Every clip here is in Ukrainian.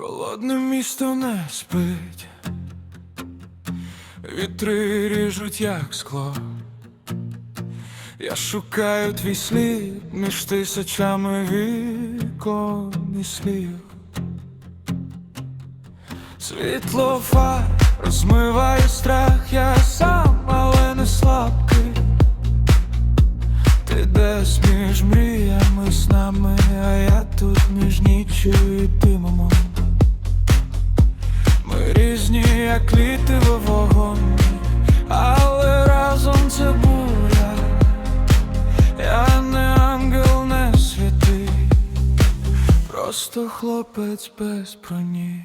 Холодне місто не спить, вітри ріжуть, як скло. Я шукаю твій слід між тисячами вікон і слів. Світло фар розмиває страх, я як літи в вогонь, але разом це буря. Я не ангел, не святий, просто хлопець без броні.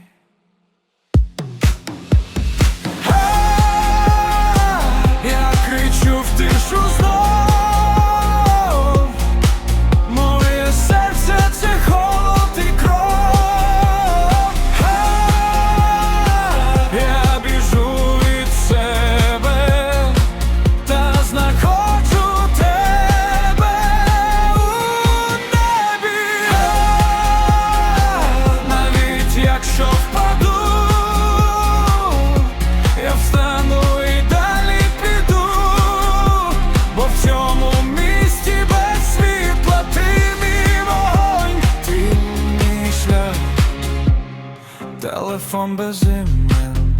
Телефон без імен,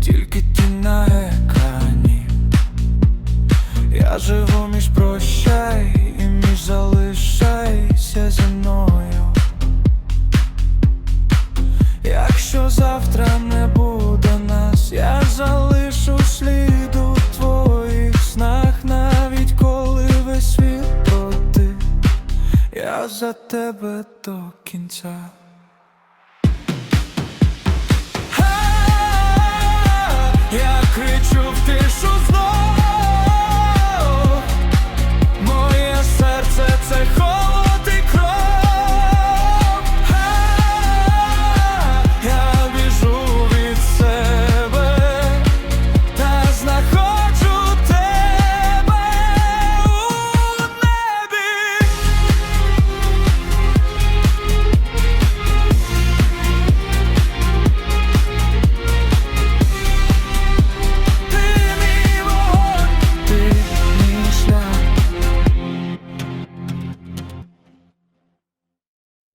тільки ти на екрані. Я живу між прощай і між залишайся зі мною. Якщо завтра не буде нас, я залишу слід у твоїх снах, навіть коли весь світ проти, я за тебе до кінця.